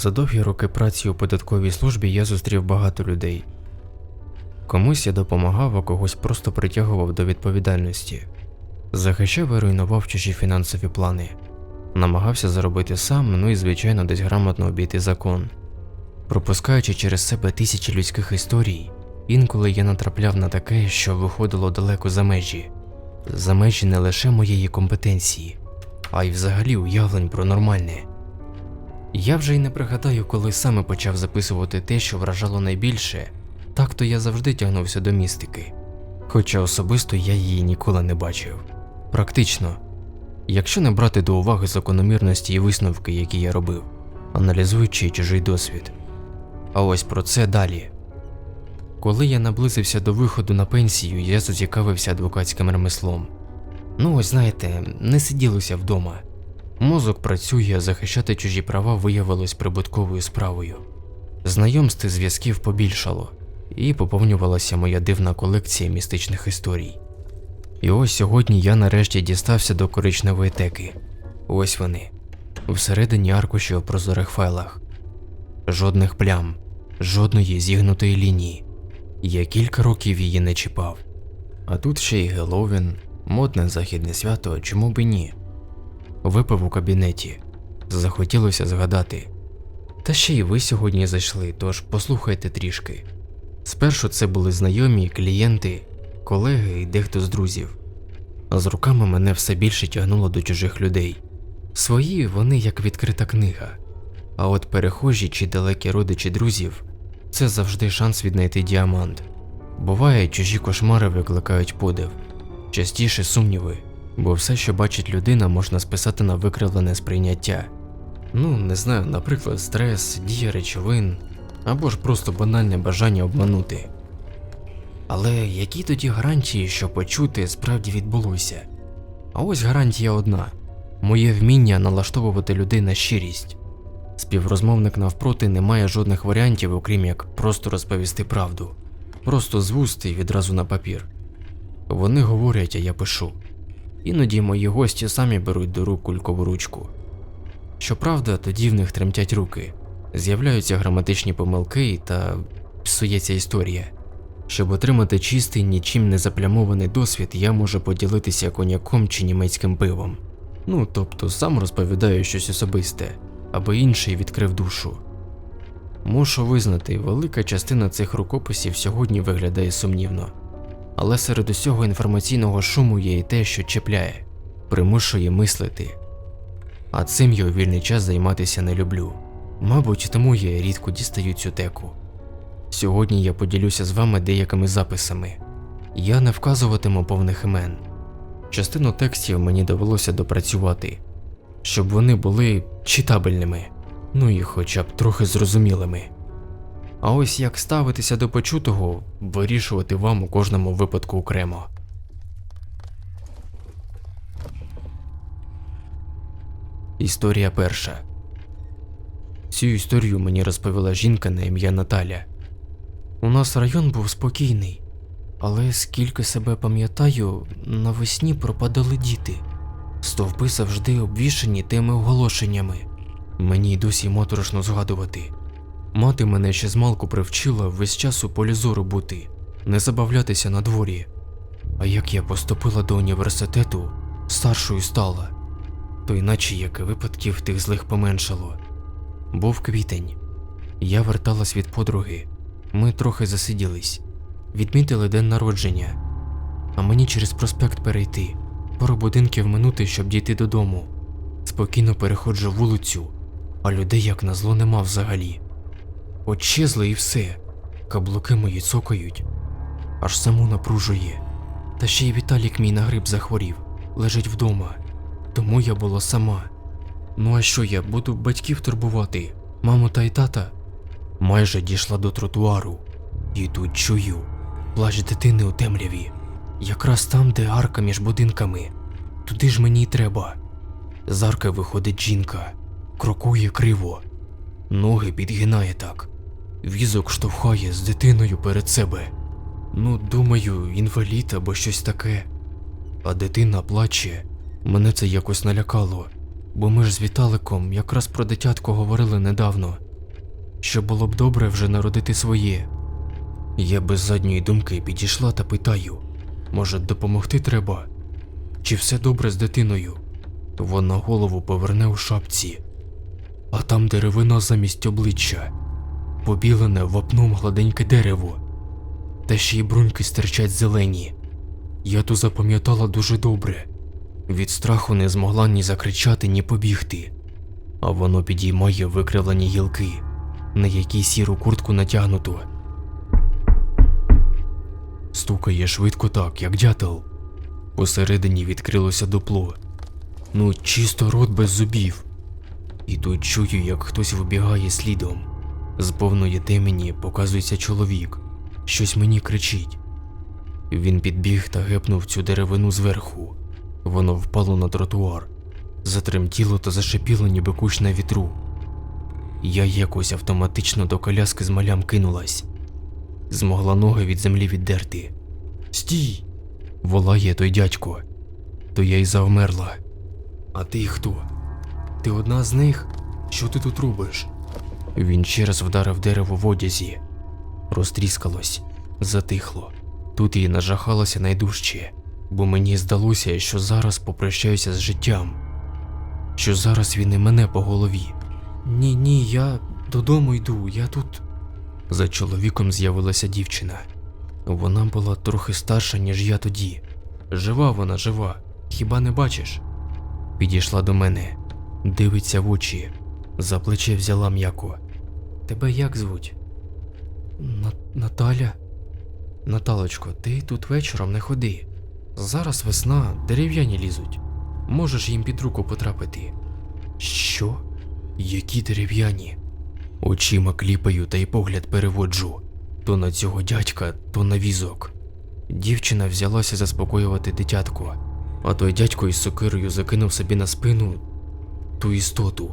За довгі роки праці у податковій службі я зустрів багато людей. Комусь я допомагав, а когось просто притягував до відповідальності, захищав і руйнував чужі фінансові плани, намагався заробити сам, ну і звичайно десь грамотно обійти закон. Пропускаючи через себе тисячі людських історій, інколи я натрапляв на таке, що виходило далеко за межі, за межі не лише моєї компетенції, а й взагалі уявлень про нормальне. Я вже й не пригадаю, коли саме почав записувати те, що вражало найбільше, так то я завжди тягнувся до містики. Хоча особисто я її ніколи не бачив. Практично, якщо не брати до уваги закономірності і висновки, які я робив, аналізуючи чужий досвід. А ось про це далі. Коли я наблизився до виходу на пенсію, я зацікавився адвокатським ремеслом. Ну, ось знаєте, не сиділося вдома. Мозок працює, захищати чужі права виявилось прибутковою справою. Знайомств зв'язків побільшало, і поповнювалася моя дивна колекція містичних історій. І ось сьогодні я нарешті дістався до коричневої теки. Ось вони, всередині аркуші у прозорих файлах. Жодних плям, жодної зігнутої лінії. Я кілька років її не чіпав. А тут ще й Геловін, модне західне свято, чому б і ні. Випив у кабінеті. Захотілося згадати. Та ще й ви сьогодні зайшли, тож послухайте трішки. Спершу це були знайомі, клієнти, колеги і дехто з друзів. А з руками мене все більше тягнуло до чужих людей. Свої вони як відкрита книга. А от перехожі чи далекі родичі друзів це завжди шанс віднайти діамант. Буває, чужі кошмари викликають подив, частіше сумніви, бо все, що бачить людина, можна списати на викривлене сприйняття. Ну, не знаю, наприклад, стрес, дія речовин або ж просто банальне бажання обманути. Але які тоді гарантії, що почути справді відбулося? А ось гарантія одна моє вміння налаштовувати людей на щирість. Співрозмовник навпроти не має жодних варіантів, окрім як просто розповісти правду, просто з вуст і відразу на папір. Вони говорять, а я пишу. Іноді мої гості самі беруть до рук кулькову ручку. Щоправда, тоді в них тремтять руки, з'являються граматичні помилки та псується історія. Щоб отримати чистий, нічим не заплямований досвід, я можу поділитися коньяком чи німецьким пивом. Ну, тобто сам розповідаю щось особисте, аби інший відкрив душу. Мушу визнати, велика частина цих рукописів сьогодні виглядає сумнівно. Але серед усього інформаційного шуму є і те, що чіпляє, примушує мислити. А цим я у вільний час займатися не люблю. Мабуть, тому я рідко дістаю цю теку. Сьогодні я поділюся з вами деякими записами. Я не вказуватиму повних імен. Частину текстів мені довелося допрацювати, щоб вони були читабельними, ну і хоча б трохи зрозумілими. А ось як ставитися до почутого, вирішувати вам у кожному випадку окремо. Історія перша. Цю історію мені розповіла жінка на ім'я Наталя. У нас район був спокійний, але скільки себе пам'ятаю, навесні пропадали діти. Стовпи завжди обвішані тими оголошеннями. Мені й досі моторошно згадувати. Мати мене ще змалку привчила весь час у полі зору бути, не забавлятися на дворі. А як я поступила до університету, старшою стала, то іначе як і випадків тих злих поменшало. Був квітень. Я верталась від подруги. Ми трохи засиділись, відмітили день народження, а мені через проспект перейти, пару будинків минути, щоб дійти додому. Спокійно переходжу вулицю, а людей як назло нема взагалі. Очезли і все, каблуки мої цокають, аж саму напружує. Та ще й Віталік мій на гриб захворів, лежить вдома, тому я була сама. Ну а що я буду батьків турбувати, маму та й тата? Майже дійшла до тротуару, і тут чую плач дитини у темряві, якраз там, де арка між будинками. Туди ж мені й треба. З арки виходить жінка, крокує криво, ноги підгинає так, візок штовхає з дитиною перед себе. Ну, думаю, інвалід або щось таке. А дитина плаче, мене це якось налякало, Бо ми ж з Віталиком якраз про дитятко говорили недавно, що було б добре вже народити своє. Я без задньої думки підійшла та питаю: може, допомогти треба? Чи все добре з дитиною? Вона голову поверне у шапці, а там деревина замість обличчя, побілене вапном гладеньке дерево, та ще й бруньки стирчать зелені. Я то запам'ятала дуже добре. Від страху не змогла ні закричати, ні побігти, а воно підіймає викривлені гілки, на які сіру куртку натягнуто. Стукає швидко так, як дятел. Посередині відкрилося дупло. Ну, чисто рот без зубів. І тут чую, як хтось вибігає слідом. З повної темені показується чоловік. Щось мені кричить. Він підбіг та гепнув цю деревину зверху. Воно впало на тротуар, затремтіло та зашипіло, ніби кущ на вітру. Я якось автоматично до коляски з малям кинулась. Змогла ноги від землі віддерти. Стій! волає той дядько. То я й завмерла. А ти хто? Ти одна з них? Що ти тут робиш? Він ще раз вдарив дерево в одязі. Розтріскалось, затихло. Тут її нажахалося найдужче, бо мені здалося, що зараз попрощаюся з життям, що зараз він і мене по голові. Ні, ні, я додому йду, я тут. За чоловіком з'явилася дівчина. Вона була трохи старша, ніж я тоді. Жива вона, жива, хіба не бачиш? Підійшла до мене, дивиться в очі, за плече взяла м'яко. Тебе як звуть? На- Наталя? Наталочко, ти тут вечором не ходи. Зараз весна, дерев'яні лізуть. Можеш їм під руку потрапити. Що? Які дерев'яні? Очима кліпаю та й погляд переводжу то на цього дядька, то на візок. Дівчина взялася заспокоювати дитятко, а той дядько із сокирою закинув собі на спину ту істоту,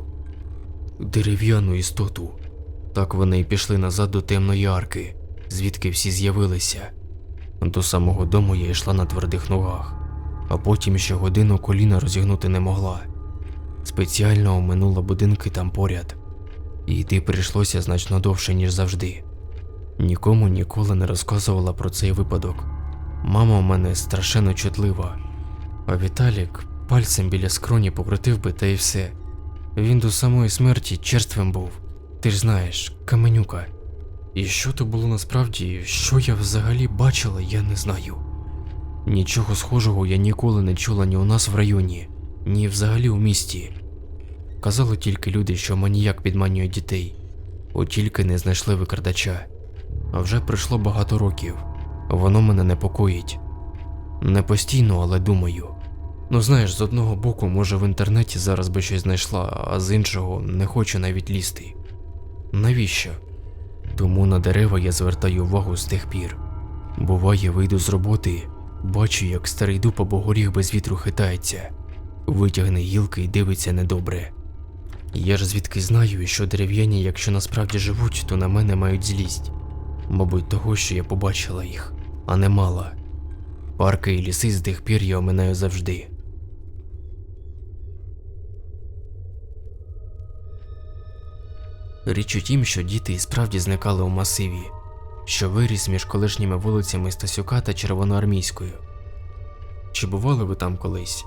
дерев'яну істоту. Так вони й пішли назад до темної арки, звідки всі з'явилися. До самого дому я йшла на твердих ногах, а потім ще годину коліна розігнути не могла. Спеціально оминула будинки там поряд, і йти прийшлося значно довше, ніж завжди. Нікому ніколи не розказувала про цей випадок. Мама у мене страшенно чутлива, а Віталік пальцем біля скроні покрутив би та й все. Він до самої смерті черствим був. Ти ж знаєш, каменюка. І що то було насправді, що я взагалі бачила, я не знаю. Нічого схожого я ніколи не чула ні у нас в районі, ні взагалі у місті. Казали тільки люди, що маніяк підманює дітей, от тільки не знайшли викрадача. А вже пройшло багато років. Воно мене непокоїть. Не постійно, але думаю. Ну знаєш, з одного боку, може в інтернеті зараз би щось знайшла, а з іншого не хочу навіть лізти. Навіщо? Тому на дерева я звертаю увагу з тих пір. Буває, вийду з роботи, бачу, як старий дуб або горіх без вітру хитається, витягне гілки і дивиться недобре. Я ж звідки знаю, що дерев'яні, якщо насправді живуть, то на мене мають злість. Мабуть, того, що я побачила їх, а не мала. Парки і ліси з тих пір я оминаю завжди. Річ у тім, що діти і справді зникали у масиві, що виріс між колишніми вулицями Стасюка та Червоноармійською. Чи бували ви там колись?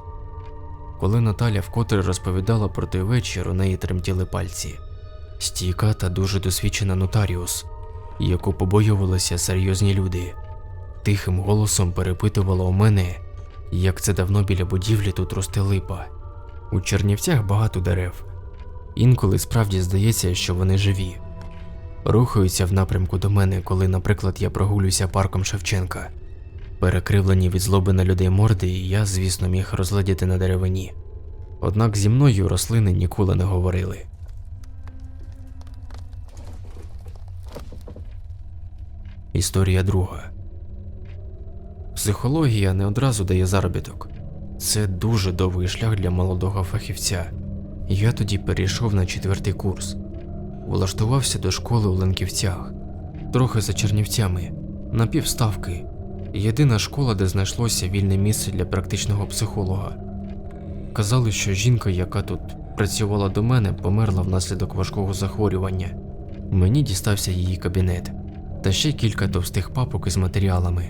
Коли Наталя вкотре розповідала про той вечір, у неї тремтіли пальці. Стійка та дуже досвідчена нотаріус, яку побоювалися серйозні люди, тихим голосом перепитувала у мене, як це давно біля будівлі тут росте липа. У Чернівцях багато дерев. Інколи справді здається, що вони живі. Рухаються в напрямку до мене, коли, наприклад, я прогулююся парком Шевченка. Перекривлені від злоби на людей морди, і я, звісно, міг розглядіти на деревині. Однак зі мною рослини ніколи не говорили. Історія друга. Психологія не одразу дає заробіток. Це дуже довгий шлях для молодого фахівця. Я тоді перейшов на четвертий курс, влаштувався до школи у Ленківцях, трохи за Чернівцями, на півставки. Єдина школа, де знайшлося вільне місце для практичного психолога. Казали, що жінка, яка тут працювала до мене, померла внаслідок важкого захворювання. Мені дістався її кабінет та ще кілька товстих папок із матеріалами.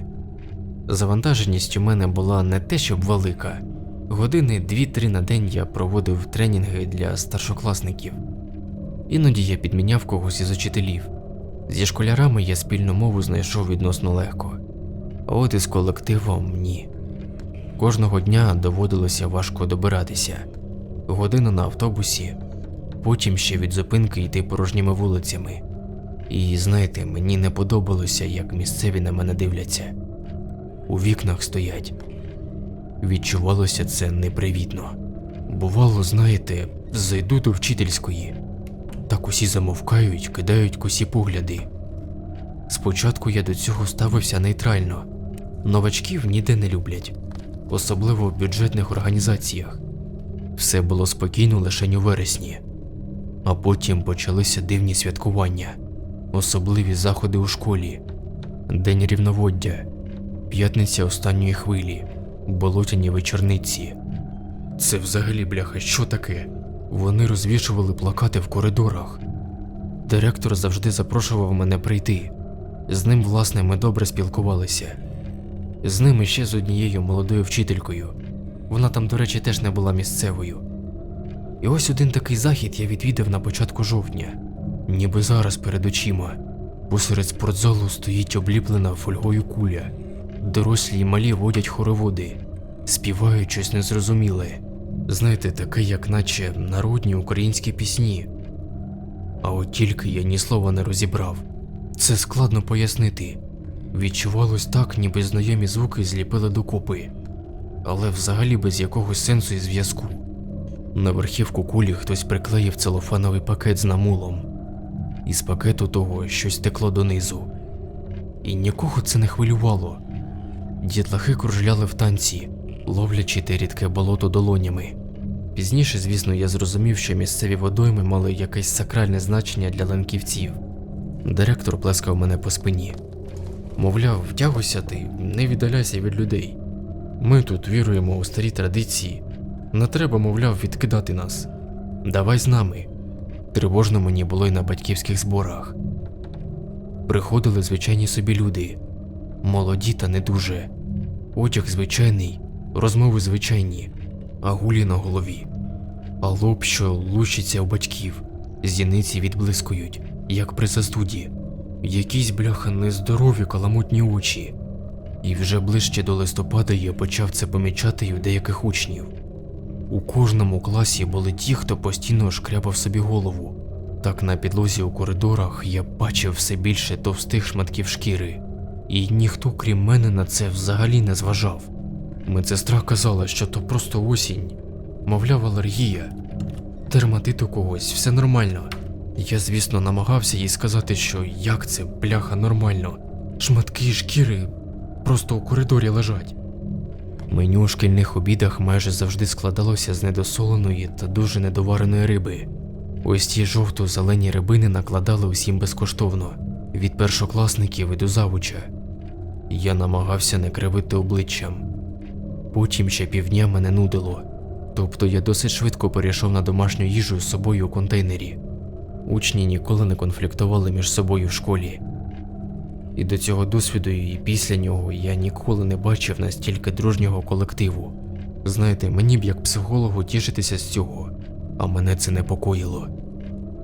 Завантаженість у мене була не те, щоб велика. Години 2-3 на день я проводив тренінги для старшокласників. Іноді я підміняв когось із учителів. Зі школярами я спільну мову знайшов відносно легко, а от із колективом ні. Кожного дня доводилося важко добиратися. Година на автобусі, потім ще від зупинки йти порожніми вулицями. І знаєте, мені не подобалося, як місцеві на мене дивляться. У вікнах стоять. Відчувалося це непривітно. Бувало, знаєте, зайду до вчительської. Так усі замовкають, кидають косі погляди. Спочатку я до цього ставився нейтрально. Новачків ніде не люблять, особливо в бюджетних організаціях. Все було спокійно лише у вересні, а потім почалися дивні святкування, особливі заходи у школі, День рівноводдя, п'ятниця останньої хвилі, болотяні вечорниці. Це взагалі, бляха, що таке? Вони розвішували плакати в коридорах. Директор завжди запрошував мене прийти. З ним, власне, ми добре спілкувалися. З ним і ще з однією молодою вчителькою. Вона там, до речі, теж не була місцевою. І ось один такий захід я відвідав на початку жовтня, ніби зараз перед очима. Посеред спортзалу стоїть обліплена фольгою куля. Дорослі й малі водять хороводи, співають щось незрозуміле. Знаєте, таке, як наче народні українські пісні. А от тільки я ні слова не розібрав. Це складно пояснити. Відчувалось так, ніби знайомі звуки зліпили докупи, але взагалі без якогось сенсу і зв'язку. На верхівку кулі хтось приклеїв целофановий пакет з намулом. Із пакету того щось текло донизу. І нікого це не хвилювало. Дітлахи кружляли в танці, ловлячи те рідке болото долонями. Пізніше, звісно, я зрозумів, що місцеві водойми мали якесь сакральне значення для ланківців. Директор плескав мене по спині. Мовляв, втягуйся ти, не віддаляйся від людей. Ми тут віруємо у старі традиції. Не треба, мовляв, відкидати нас. Давай з нами. Тривожно мені було й на батьківських зборах. Приходили звичайні собі люди, молоді та не дуже. Одяг звичайний, розмови звичайні, а гулі на голові. А лоб, що лущиться у батьків, зіниці відблискують, як при застуді, якісь бляха нездорові каламутні очі. І вже ближче до листопада я почав це помічати й у деяких учнів. У кожному класі були ті, хто постійно шкрябав собі голову. Так на підлозі у коридорах я бачив все більше товстих шматків шкіри, і ніхто, крім мене, на це взагалі не зважав. Медсестра казала, що то просто осінь, мовляв, алергія, дерматит у когось, все нормально. Я, звісно, намагався їй сказати, що як це, бляха, нормально. Шматки шкіри просто у коридорі лежать. Меню у шкільних обідах майже завжди складалося з недосоленої та дуже недовареної риби. Ось ті жовто-зелені рибини накладали усім безкоштовно, від першокласників і до завуча. Я намагався не кривити обличчям. Потім ще півдня мене нудило, тобто я досить швидко перейшов на домашню їжу з собою у контейнері. Учні ніколи не конфліктували між собою в школі. І до цього досвіду, і після нього я ніколи не бачив настільки дружнього колективу. Знаєте, мені б як психологу тішитися з цього, а мене це непокоїло.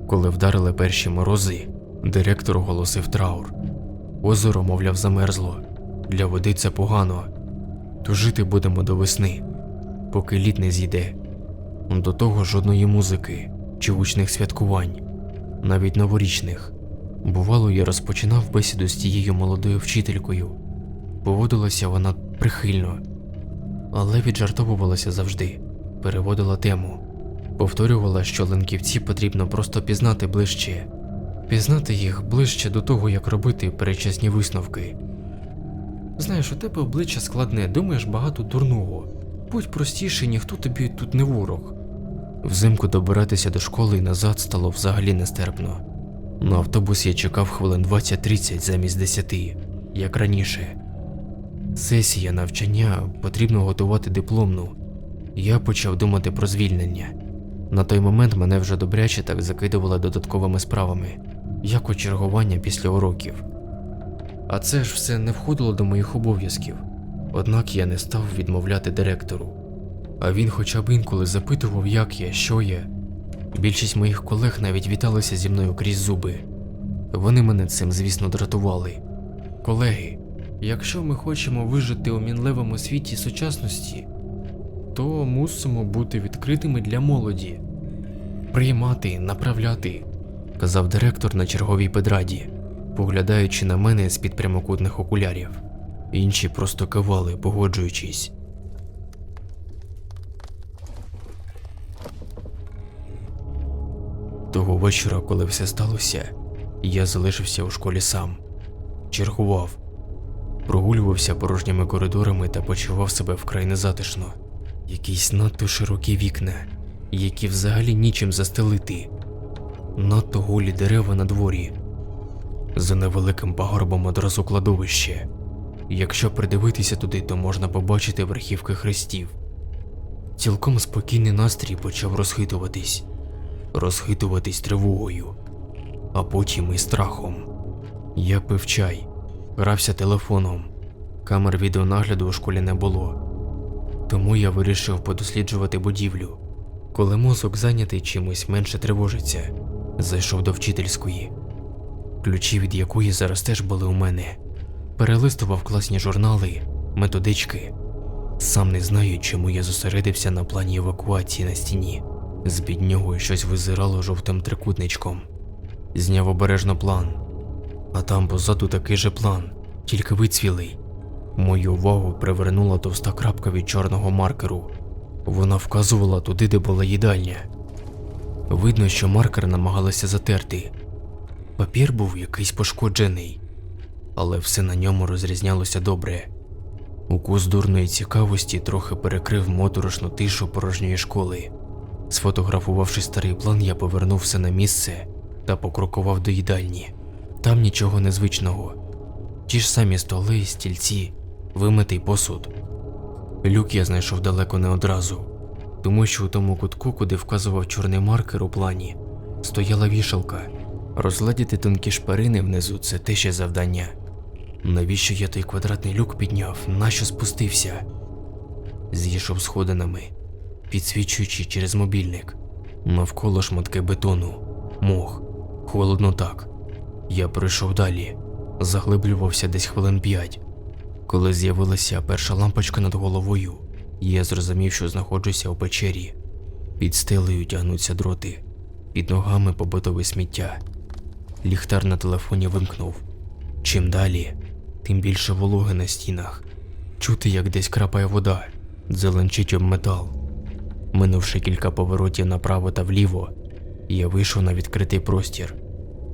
Коли вдарили перші морози, директор оголосив траур. Озеро, мовляв, замерзло. Для води це погано. То жити будемо до весни, поки лід не зійде. До того жодної музики чи гучних святкувань, навіть новорічних. Бувало, я розпочинав бесіду з тією молодою вчителькою. Поводилася вона прихильно, але віджартовувалася завжди, переводила тему, повторювала, що ланківці потрібно просто пізнати ближче, пізнати їх ближче до того, як робити перечесні висновки. Знаєш, у тебе обличчя складне, думаєш багато дурного. Будь простіший, ніхто тобі тут не ворог. Взимку добиратися до школи і назад стало взагалі нестерпно. На автобус я чекав хвилин 20-30 замість 10, як раніше. Сесія навчання потрібно готувати дипломну. Я почав думати про звільнення. На той момент мене вже добряче так закидували додатковими справами, як у чергування після уроків. А це ж все не входило до моїх обов'язків. Однак я не став відмовляти директору. А він хоча б інколи запитував, як я, що я. Більшість моїх колег навіть віталися зі мною крізь зуби. Вони мене цим, звісно, дратували. Колеги, якщо ми хочемо вижити у мінливому світі сучасності, то мусимо бути відкритими для молоді, приймати, направляти, казав директор на черговій педраді, поглядаючи на мене з-під прямокутних окулярів. Інші просто кивали, погоджуючись. Того вечора, коли все сталося, я залишився у школі сам, чергував, прогулювався порожніми коридорами та почував себе вкрай незатишно. Якісь надто широкі вікна, які взагалі нічим застелити, надто голі дерева на дворі, за невеликим пагорбом одразу кладовище. Якщо придивитися туди, то можна побачити верхівки хрестів. Цілком спокійний настрій почав розхитуватись, розхитуватись тривогою, а потім і страхом. Я пив чай, грався телефоном, камер відеонагляду у школі не було. Тому я вирішив подосліджувати будівлю. Коли мозок зайнятий чимось менше тривожиться, зайшов до вчительської, ключі від якої зараз теж були у мене. Перелистував класні журнали, методички. Сам не знаю, чому я зосередився на плані евакуації на стіні. З під нього щось визирало жовтим трикутничком. Зняв обережно план, а там позаду такий же план, тільки вицвілий. Мою увагу привернула товста крапка від чорного маркеру. Вона вказувала туди, де була їдальня. Видно, що маркер намагалися затерти. Папір був якийсь пошкоджений, але все на ньому розрізнялося добре. Укус дурної цікавості трохи перекрив моторошну тишу порожньої школи. Сфотографувавши старий план, я повернув все на місце та покрокував до їдальні. Там нічого незвичного. Ті ж самі столи, стільці, вимитий посуд. Люк я знайшов далеко не одразу, тому що у тому кутку, куди вказував чорний маркер у плані, стояла вішалка. Розладіти тонкі шпарини внизу це те ще завдання. Навіщо я той квадратний люк підняв, нащо спустився? З'їшов сходинами, підсвічуючи через мобільник. Навколо шматки бетону, мох, холодно так. Я пройшов далі, заглиблювався десь хвилин п'ять. Коли з'явилася перша лампочка над головою, я зрозумів, що знаходжуся у печері. Під стелею тягнуться дроти, під ногами побитове сміття. Ліхтар на телефоні вимкнув. Чим далі, тим більше вологи на стінах. Чути, як десь крапає вода, зеленчить об метал. Минувши кілька поворотів направо та вліво, я вийшов на відкритий простір.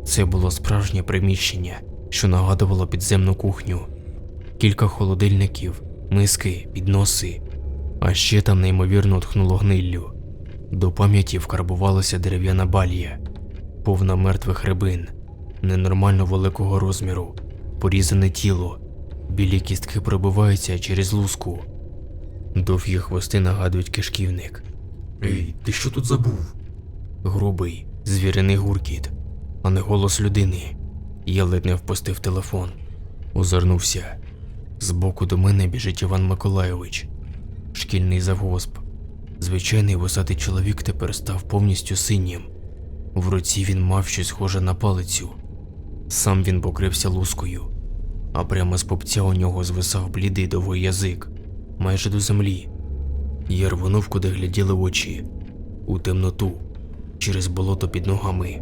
Це було справжнє приміщення, що нагадувало підземну кухню. Кілька холодильників, миски, підноси, а ще там неймовірно тхнуло гниллю. До пам'яті вкарбувалася дерев'яна балія, повна мертвих рибин, ненормально великого розміру, порізане тіло, білі кістки пробиваються через луску. Довгі хвости нагадують кишківник. Ей, ти що тут забув? Грубий, звірений гуркіт, а не голос людини. Я ледь не впустив телефон. Озирнувся. Збоку до мене біжить Іван Миколайович, шкільний завгосп. Звичайний вусатий чоловік тепер став повністю синім. В руці він мав щось схоже на палицю. Сам він покрився лускою, а прямо з попця у нього звисав блідий довгий язик, майже до землі. Я рвонув, куди гляділи очі, у темноту, через болото під ногами,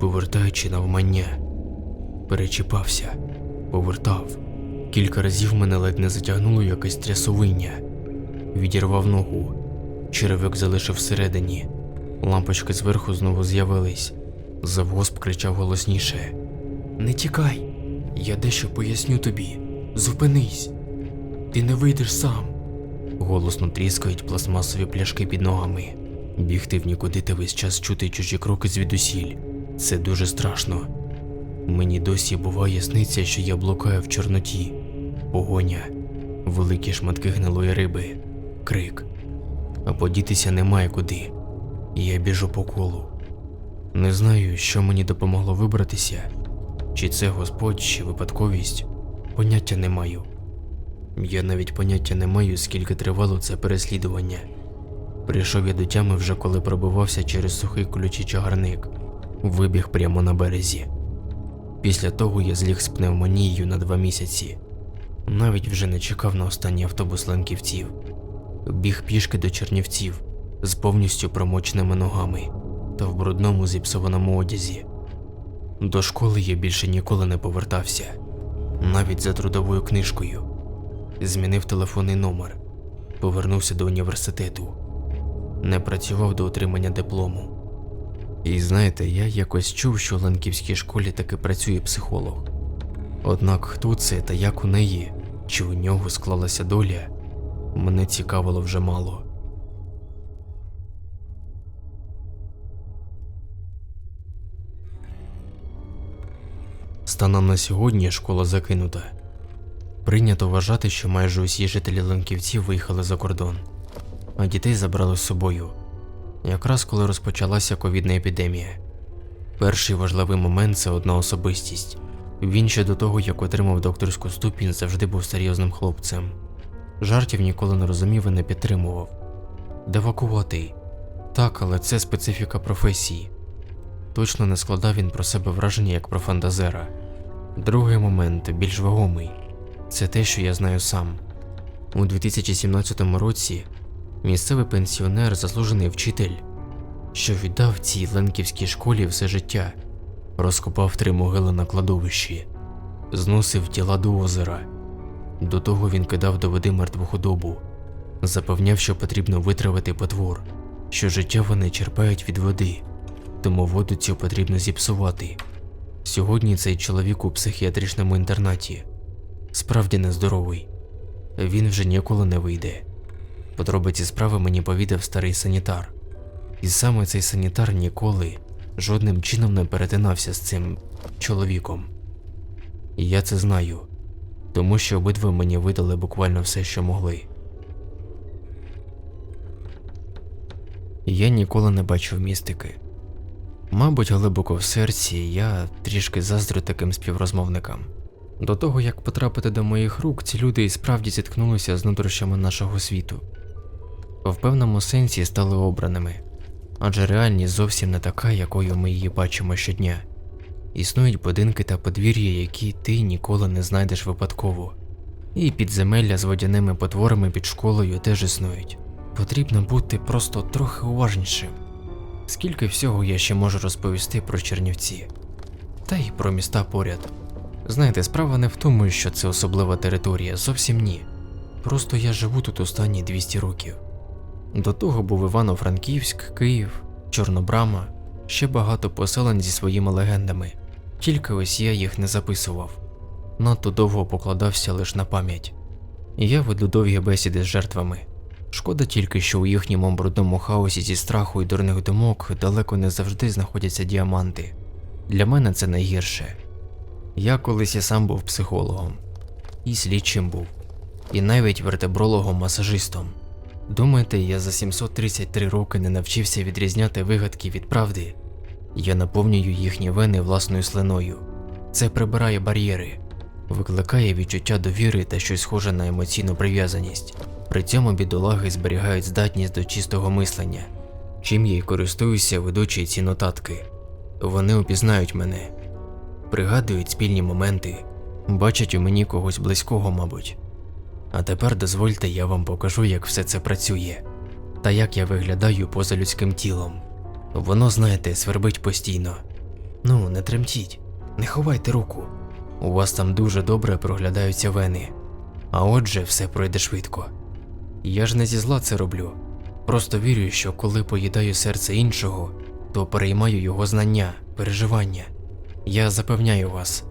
повертаючи навмання. Перечіпався, повертав. Кілька разів мене ледь не затягнуло якесь трясовиння. Відірвав ногу. Черевик залишив всередині. Лампочки зверху знову з'явились. Завгосп кричав голосніше: Не тікай! Я дещо поясню тобі. Зупинись! Ти не вийдеш сам. Голосно тріскають пластмасові пляшки під ногами. Бігти в нікуди та весь час чути чужі кроки звідусіль. Це дуже страшно. Мені досі буває сниться, що я блукаю в чорноті, погоня, великі шматки гнилої риби, крик, а подітися немає куди. я біжу по колу. Не знаю, що мені допомогло вибратися, чи це Господь, чи випадковість, поняття не маю. Я навіть поняття не маю, скільки тривало це переслідування. Прийшов я до тями вже коли пробивався через сухий колючий чагарник, вибіг прямо на березі. Після того я зліг з пневмонією на два місяці. Навіть вже не чекав на останній автобус ланківців. Біг пішки до Чернівців з повністю промоченими ногами та в брудному зіпсованому одязі. До школи я більше ніколи не повертався, навіть за трудовою книжкою. Змінив телефонний номер, повернувся до університету, не працював до отримання диплому. І знаєте, я якось чув, що в Ланківській школі таки працює психолог. Однак хто це та як у неї, чи у нього склалася доля, мене цікавило вже мало. Станом на сьогодні школа закинута. Прийнято вважати, що майже усі жителі Ланківців виїхали за кордон, а дітей забрали з собою, якраз коли розпочалася ковідна епідемія. Перший важливий момент це одна особистість. Він ще до того, як отримав докторську ступінь, завжди був серйозним хлопцем. Жартів ніколи не розумів і не підтримував. Девакуватий. Так, але це специфіка професії. Точно не складав він про себе враження як про фантазера. Другий момент, більш вагомий, це те, що я знаю сам. У 2017 році місцевий пенсіонер, заслужений вчитель, що віддав цій ленківській школі все життя, розкопав три могили на кладовищі, зносив тіла до озера. До того він кидав до води мертву худобу, запевняв, що потрібно витравити потвор, що життя вони черпають від води, тому воду цю потрібно зіпсувати. Сьогодні цей чоловік у психіатричному інтернаті справді нездоровий. Він вже ніколи не вийде. Подробиці справи мені повідав старий санітар. І саме цей санітар ніколи жодним чином не перетинався з цим чоловіком. І я це знаю, тому що обидва мені видали буквально все, що могли. Я ніколи не бачив містики. Мабуть, глибоко в серці я трішки заздрю таким співрозмовникам. До того, як потрапити до моїх рук, ці люди і справді зіткнулися з нутрощами нашого світу. В певному сенсі стали обраними, адже реальність зовсім не така, якою ми її бачимо щодня. Існують будинки та подвір'я, які ти ніколи не знайдеш випадково. І підземелля з водяними потворами під школою теж існують. Потрібно бути просто трохи уважнішим. Скільки всього я ще можу розповісти про Чернівці, та й про міста поряд. Знаєте, справа не в тому, що це особлива територія, зовсім ні. Просто я живу тут останні 200 років. До того був Івано-Франківськ, Київ, Чорнобрама, ще багато поселень зі своїми легендами, тільки ось я їх не записував. Надто довго покладався лише на пам'ять. Я веду довгі бесіди з жертвами. Шкода тільки, що у їхньому брудному хаосі зі страху і дурних думок далеко не завжди знаходяться діаманти. Для мене це найгірше. Я колись і сам був психологом, і слідчим був, і навіть вертебрологом-масажистом. Думаєте, я за 733 роки не навчився відрізняти вигадки від правди? Я наповнюю їхні вени власною слиною. Це прибирає бар'єри, викликає відчуття довіри та щось схоже на емоційну прив'язаність. При цьому бідолаги зберігають здатність до чистого мислення, чим я й користуюся, ведучи ці нотатки. Вони опізнають мене, пригадують спільні моменти, бачать у мені когось близького, мабуть. А тепер дозвольте, я вам покажу, як все це працює, та як я виглядаю поза людським тілом. Воно, знаєте, свербить постійно. Ну, не тремтіть, не ховайте руку. У вас там дуже добре проглядаються вени, а отже, все пройде швидко. Я ж не зі зла це роблю. Просто вірю, що коли поїдаю серце іншого, то переймаю його знання, переживання. Я запевняю вас,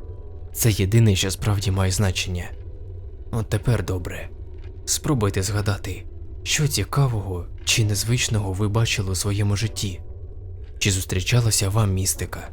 це єдине, що справді має значення. От тепер добре. Спробуйте згадати, що цікавого чи незвичного ви бачили у своєму житті, чи зустрічалася вам містика.